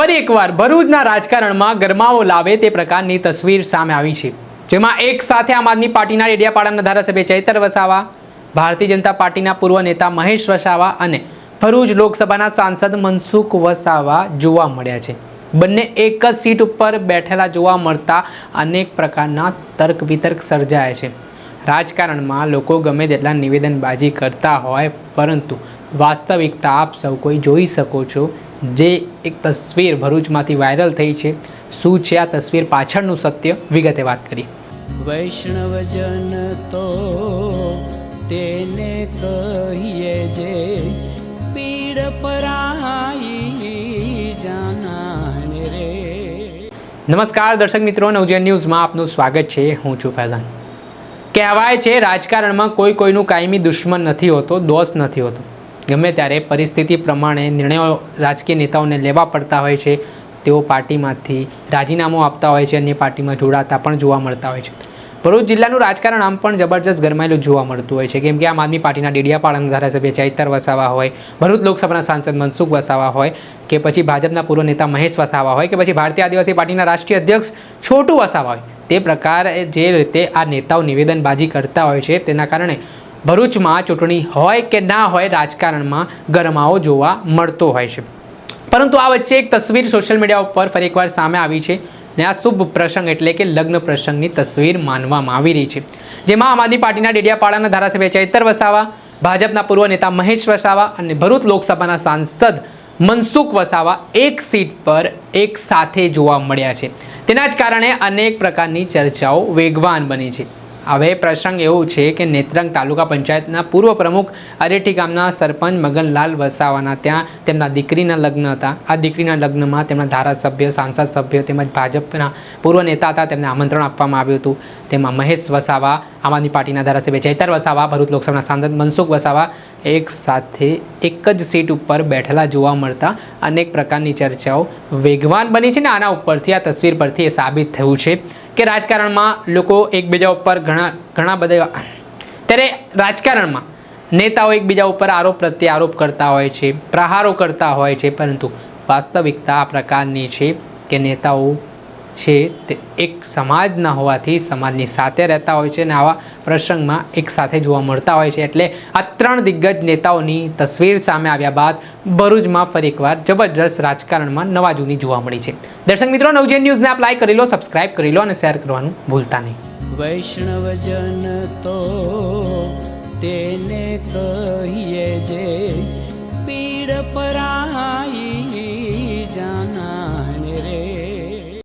ફરી એકવાર ભરૂચના રાજકારણમાં ગરમાવો લાવે તે પ્રકારની તસવીર સામે આવી છે. જેમાં એક સાથે આમ આદમી પાર્ટીના ડેડિયાપાડાના ધારાસભ્ય ચૈતર વસાવા, ભારતીય જનતા પાર્ટીના પૂર્વ નેતા મહેશ વસાવા અને ભરૂચ લોકસભાના સાંસદ મનસુખ વસાવા જોવા મળ્યા છે. બંને એક જ સીટ ઉપર બેઠેલા જોવા મળતા અનેક પ્રકારના તર્ક વિતર્ક સર્જાય છે. રાજકારણમાં લોકો ગમે તેટલા નિવેદનબાજી કરતા હોય, પરંતુ વાસ્તવિકતા આપ સૌ કોઈ જોઈ શકો છો જે એક તસવીર ભરૂચમાંથી વાયરલ થઈ છે શું છે આ તસવીર પાછળનું સત્ય? વિગતે વાત કરી વૈષ્ણવજન તો તેને કહીએ જે પીડ પરાઈ જાનાને રે. નમસ્કાર દર્શક મિત્રો નવજન ન્યૂઝમાં આપનું સ્વાગત છે. હું છું ફૈઝાન. કહેવાય છે રાજકારણમાં કોઈ કોઈનું કાયમી દુશ્મન નથી હોતો દોસ્ત નથી હોતો. ગમે ત્યારે પરિસ્થિતિ પ્રમાણે નિર્ણયો રાજકીય નેતાઓને લેવા પડતા હોય છે, તેઓ પાર્ટીમાંથી રાજીનામું આપતા હોય છે અન્ય પાર્ટીમાં જોડાતા પણ જોવા મળતા હોય છે. ભરૂચ જિલ્લાનું રાજકારણ આમ પણ જબરજસ્ત ગરમાયેલું જોવા મળતું હોય છે. કેમ કે આમ આદમી પાર્ટીના ડેડિયાપાડાના ધારાસભ્ય ચૈતર વસાવા હોય, ભરૂચ લોકસભાના સાંસદ મનસુખ વસાવા હોય, કે પછી ભાજપના પૂર્વ નેતા મહેશ વસાવા હોય, કે પછી ભારતીય આદિવાસી પાર્ટીના રાષ્ટ્રીય અધ્યક્ષ છોટુ વસાવા હોય. તે પ્રકારે જે રીતે આ નેતાઓ નિવેદનબાજી કરતા હોય છે, તેના કારણે ભરૂચમાં ચૂંટણી હોય કે ના હોય રાજકારણમાં ગરમાવો જોવા મળતો હોય છે. પરંતુ આ વચ્ચે એક તસવીર સોશિયલ મીડિયા ઉપર ફરી એકવાર સામે આવી છે ને આ શુભ પ્રસંગ એટલે કે લગ્ન પ્રસંગની તસવીર માનવામાં આવી રહી છે. જેમાં આમ આદમી પાર્ટીના ડેડિયાપાડાના ધારાસભ્ય ચૈતર વસાવા, ભાજપના પૂર્વ નેતા મહેશ વસાવા અને ભરૂચ લોકસભાના સાંસદ મનસુખ વસાવા એક સીટ પર એક સાથે જોવા મળ્યા છે. તેના જ કારણે અનેક પ્રકારની ચર્ચાઓ વેગવાન બની છે. હવે પ્રસંગ એવું છે કે નેત્રંગ તાલુકા પંચાયતના પૂર્વ પ્રમુખ અરેઠી ગામના સરપંચ મગનલાલ વસાવાના ત્યાં તેમના દીકરીના લગ્ન હતા. આ દીકરીના લગ્નમાં તેમના ધારાસભ્ય, સાંસદ સભ્ય તેમજ ભાજપના પૂર્વ નેતા હતા. તેમને આમંત્રણ આપવામાં આવ્યું હતું. તેમાં મહેશ વસાવા, આમ આદમી પાર્ટીના ધારાસભ્ય ચૈતર વસાવા, ભરૂચ લોકસભાના સાંસદ મનસુખ વસાવા એક સાથે એક જ સીટ ઉપર બેઠેલા જોવા મળતા અનેક પ્રકારની ચર્ચાઓ વેગવાન બની છે ને આના ઉપરથી, આ તસવીર પરથી એ સાબિત થયું છે. કે રાજકારણમાં લોકો એકબીજા ઉપર ઘણા ઘણા બધા ત્યારે રાજકારણમાં નેતાઓ એકબીજા ઉપર આરોપ પ્રત્યે આરોપ કરતા હોય છે, પ્રહારો કરતા હોય છે, પરંતુ વાસ્તવિકતા આ પ્રકારની છે કે નેતાઓ છે તે એક સમાજના હોવાથી સમાજની સાથે રહેતા હોય છે અને આવા પ્રસંગમાં એક સાથે જોવા મળતા હોય છે. એટલે આ ત્રણ દિગ્ગજ નેતાઓની તસવીર સામે આવ્યા બાદ ભરૂચમાં ફરી એકવાર જબરજસ્ત રાજકારણમાં નવા જૂની જોવા મળી છે. દર્શક મિત્રો, નવજેન ન્યૂઝને આપ લાઈક કરી લો સબસ્ક્રાઇબ કરી લો અને શેર કરવાનું ભૂલતા નહીં. વૈષ્ણવજન તો તેને કહીએ જે પીડ જાનાને